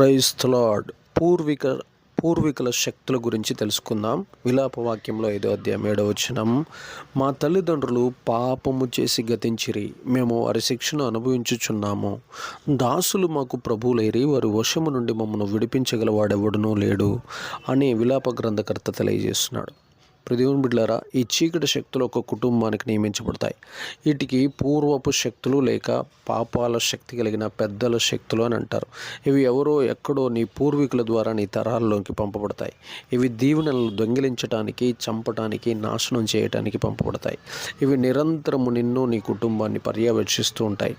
క్రైస్తలాడ్ పూర్విక పూర్వీకుల శక్తుల గురించి తెలుసుకుందాం. విలాపవాక్యంలో ఐదో అధ్యాయం ఏడవ వచనం. మా తల్లిదండ్రులు పాపము చేసి గతించిరి మేము వారి శిక్షను అనుభవించుచున్నాము. దాసులు మాకు ప్రభువులేరి వారి వశము నుండి మమ్మను విడిపించగలవాడెవడునూ లేడు అని విలాప గ్రంథకర్త తెలియజేస్తున్నాడు. ప్రదేవుని బిడ్లారా ఈ చీకటి శక్తులు ఒక కుటుంబానికి నియమించబడతాయి. వీటికి పూర్వపు శక్తులు లేక పాపాల శక్తి కలిగిన పెద్దల శక్తులు అని అంటారు. ఇవి ఎవరో ఎక్కడో నీ పూర్వీకుల ద్వారా నీ తరాల్లోకి పంపబడతాయి. ఇవి దీవెనలను దొంగిలించడానికి చంపటానికి నాశనం చేయటానికి పంపబడతాయి. ఇవి నిరంతరము నిన్ను నీ కుటుంబాన్ని పర్యవేక్షిస్తూ ఉంటాయి.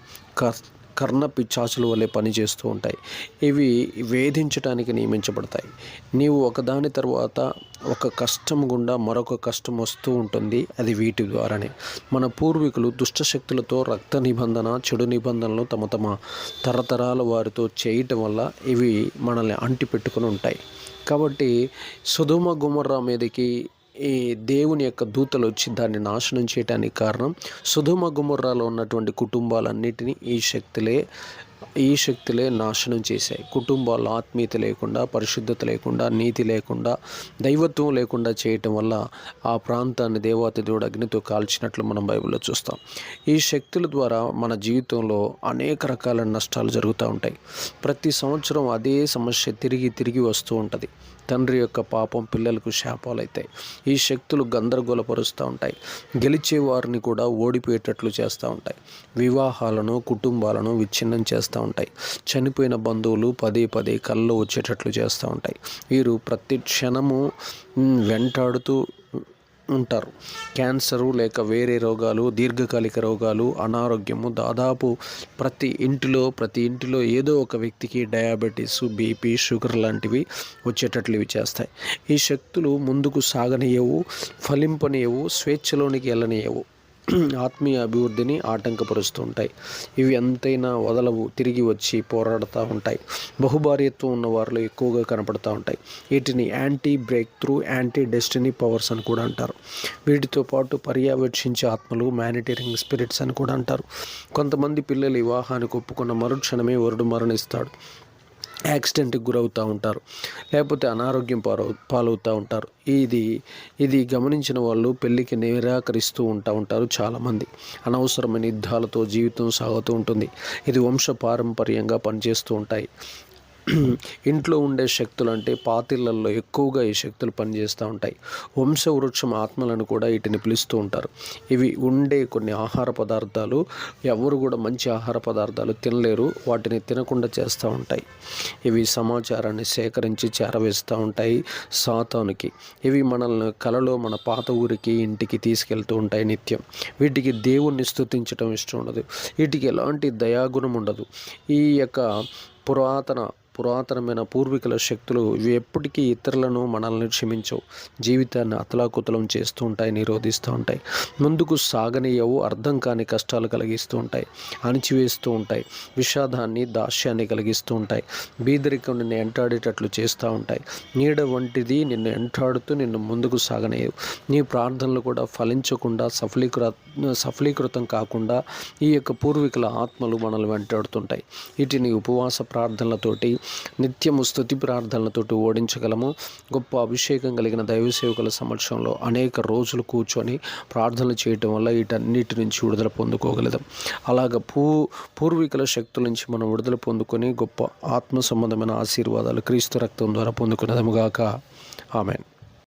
కర్ణ పిచ్చాచుల వలె పనిచేస్తూ ఉంటాయి. ఇవి వేధించడానికి నియమించబడతాయి. నీవు ఒకదాని తర్వాత ఒక కష్టం గుండా మరొక కష్టం వస్తూ ఉంటుంది. అది వీటి ద్వారానే. మన పూర్వీకులు దుష్టశక్తులతో రక్త నిబంధన చెడు నిబంధనలు తమ తమ తరతరాల వారితో చేయటం వల్ల ఇవి మనల్ని అంటి పెట్టుకుని ఉంటాయి. కాబట్టి సుధుమ గుమర్రా మీదకి ఈ దేవుని యొక్క దూతలు వచ్చి దాన్ని నాశనం చేయడానికి కారణం. సుధుమ గుమర్రాలో ఉన్నటువంటి కుటుంబాలన్నిటినీ ఈ శక్తులే ఈ శక్తులే నాశనం చేశాయి. కుటుంబాలు ఆత్మీయత లేకుండా పరిశుద్ధత లేకుండా నీతి లేకుండా దైవత్వం లేకుండా చేయటం వల్ల ఆ ప్రాంతాన్ని దేవాతి దేవుడు అగ్నితో కాల్చినట్లు మనం బైబిల్లో చూస్తాం. ఈ శక్తుల ద్వారా మన జీవితంలో అనేక రకాల నష్టాలు జరుగుతూ ఉంటాయి. ప్రతి సంవత్సరం అదే సమస్య తిరిగి తిరిగి వస్తూ ఉంటుంది. తండ్రి యొక్క పాపం పిల్లలకు శాపాలు అవుతాయి ఈ శక్తులు గందరగోళపరుస్తూ ఉంటాయి. గెలిచే వారిని కూడా ఓడిపోయేటట్లు చేస్తూ ఉంటాయి. వివాహాలను కుటుంబాలను విచ్ఛిన్నం చేస్తూ ఉంటాయి. చనిపోయిన బంధువులు పదే పదే కళ్ళు వచ్చేటట్లు చేస్తూ ఉంటాయి. వీరు ప్రతి క్షణము వెంటాడుతూ ఉంటారు. క్యాన్సరు లేక వేరే రోగాలు దీర్ఘకాలిక రోగాలు అనారోగ్యము దాదాపు ప్రతి ఇంటిలో ప్రతి ఇంటిలో ఏదో ఒక వ్యక్తికి డయాబెటీస్ బీపీ షుగర్ లాంటివి వచ్చేటట్లు ఇవి చేస్తాయి. ఈ శక్తులు ముందుకు సాగనీయవు ఫలింపనీయవు స్వేచ్ఛలోనికి వెళ్ళనీయవు. ఆత్మీయ అభివృద్ధిని ఆటంకపరుస్తూ ఉంటాయి ఇవి ఎంతైనా వదలవు తిరిగి వచ్చి పోరాడుతూ ఉంటాయి. బహుభార్యత్వం ఉన్న వారిలో ఎక్కువగా కనపడుతూ ఉంటాయి. వీటిని anti breakthrough anti destiny powers అని కూడా అంటారు. వీటితో పాటు పర్యవేక్షించే ఆత్మలు మ్యానిటరింగ్ స్పిరిట్స్ అని కూడా అంటారు. కొంతమంది పిల్లలు వివాహానికి ఒప్పుకున్న మరుక్షణమే వరుడు మరణిస్తాడు. యాక్సిడెంట్కి గురవుతూ ఉంటారు. లేకపోతే అనారోగ్యం పాలు పాలవుతూ ఉంటారు. ఇది ఇది గమనించిన వాళ్ళు పెళ్ళికి నిరాకరిస్తూ ఉంటా ఉంటారు చాలామంది. అనవసరమైన యుద్ధాలతో జీవితం సాగుతూ ఉంటుంది. ఇది వంశ పారంపర్యంగా పనిచేస్తూ ఉంటాయి. ఇంట్లో ఉండే శక్తులు అంటే పాతిళ్ళలో ఎక్కువగా ఈ శక్తులు పనిచేస్తూ ఉంటాయి. వంశవృక్షం ఆత్మలను కూడా వీటిని పిలుస్తూ ఉంటారు. ఇవి ఉండే కొన్ని ఆహార పదార్థాలు ఎవరు కూడా మంచి ఆహార పదార్థాలు తినలేరు వాటిని తినకుండా చేస్తూ ఉంటాయి. ఇవి సమాచారాన్ని సేకరించి చేరవేస్తూ ఉంటాయి సాతానికి. ఇవి మనల్ని కలలో మన పాత ఊరికి ఇంటికి తీసుకెళ్తూ ఉంటాయి నిత్యం. వీటికి దేవుణ్ణి స్థుతించడం ఇష్టం ఉండదు. వీటికి ఎలాంటి దయాగుణం ఉండదు. ఈ యొక్క పురాతన పురాతనమైన పూర్వీకుల శక్తులు ఇవి ఎప్పటికీ ఇతరులను మనల్ని క్షమించవు. జీవితాన్ని అతలాకుతలం చేస్తూ ఉంటాయి నిరోధిస్తూ ఉంటాయి. ముందుకు సాగనీయవు అర్థం కాని కష్టాలు కలిగిస్తూ ఉంటాయి అణిచివేస్తూ ఉంటాయి. విషాదాన్ని దాస్యాన్ని కలిగిస్తూ ఉంటాయి. బీదరికం నిన్ను ఎంటాడేటట్లు చేస్తూ ఉంటాయి. నీడ వంటిది నిన్ను ఎంటాడుతూ నిన్ను ముందుకు సాగనేయవు. నీ ప్రార్థనలు కూడా ఫలించకుండా సఫలీకృత సఫలీకృతం కాకుండా ఈ యొక్క పూర్వీకుల ఆత్మలు మనల్ని వెంటాడుతుంటాయి. వీటిని ఉపవాస ప్రార్థనలతోటి నిత్యము స్థుతి ప్రార్థనలతోటి ఓడించగలము. గొప్ప అభిషేకం కలిగిన దైవ సేవకుల సమక్షంలో అనేక రోజులు కూర్చొని ప్రార్థనలు చేయటం వల్ల వీటన్నిటి నుంచి విడుదల పొందుకోగలదాం. అలాగ పూ పూర్వీకుల శక్తుల నుంచి మనం విడుదల పొందుకొని గొప్ప ఆత్మ సంబంధమైన ఆశీర్వాదాలు క్రీస్తు రక్తం ద్వారా పొందుకునేదముగాక ఆమెన్.